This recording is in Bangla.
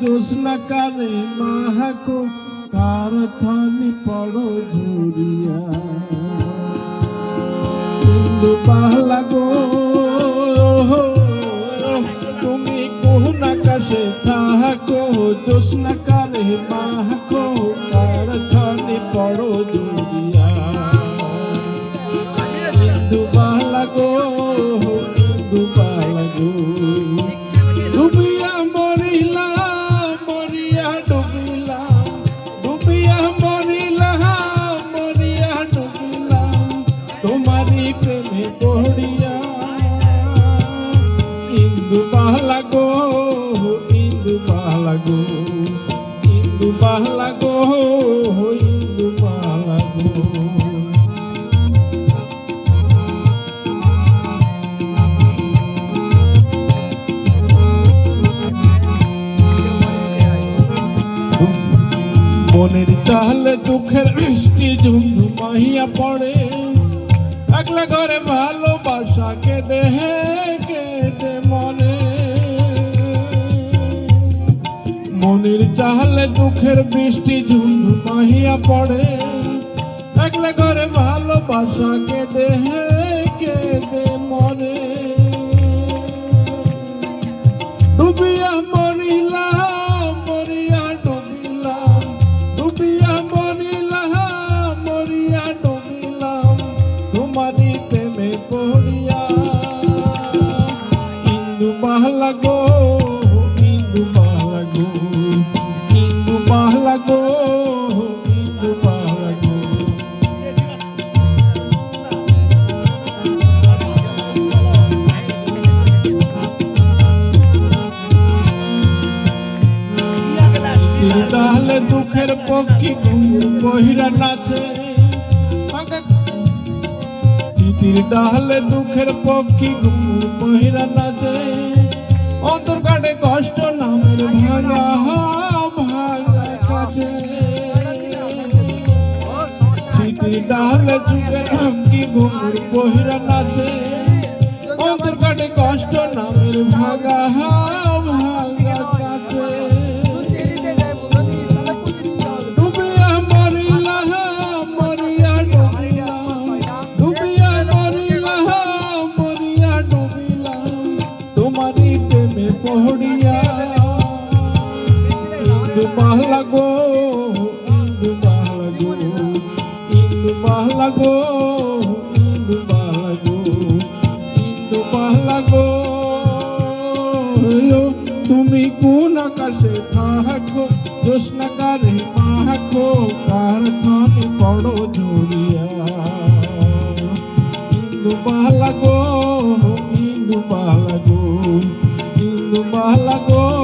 জোসনা কারে মাহাকো কার থানি পড়ো ঝুরিয়া ইন্দু পাহলা গো, তুমি কোন আকাশে থাকো জোসনা কারে মাহাকো কার থানি পড়ো ঝুরিয়া পড়িয়া। ইন্দু বাহলা গো। মনের চাহলে দুঃখের বৃষ্টি ঝুমঝু মাহিয়া পড়ে। একলা ঘরে ভালোবাসা কেঁদে হে, কেঁদে মনে মনের চাহলে দুঃখের বৃষ্টি ঝুমঝু মাহিয়া পড়ে। একলা ঘরে ভালোবাসা কেঁদে হে, কেঁদে মনে তাহলে দুঃখের পক্ষী বহিরা নাচে। তিতির ডাহলে দুঃখের পক্ষী বহিরা নাচে। অন্তর কাটে কষ্ট, নামের ভাঙা ভাঙা কাছে। তিতির ডাহলে যুগের পক্ষী ঘুমুর বহিরা নাচে। অন্তর কষ্ট, নামের ভাঙা তোমারি প্রেমে পহড়িয়া। ইন্দু বাহলা গো ইন্দু বাহলা গো ইন্দু বাহলা গো ইন্দু বাহলা গো ইন্দু বাহলা গো তুমি কোন আকাশে থাকো জোসনা কারে মাখো কার থানি lagoa.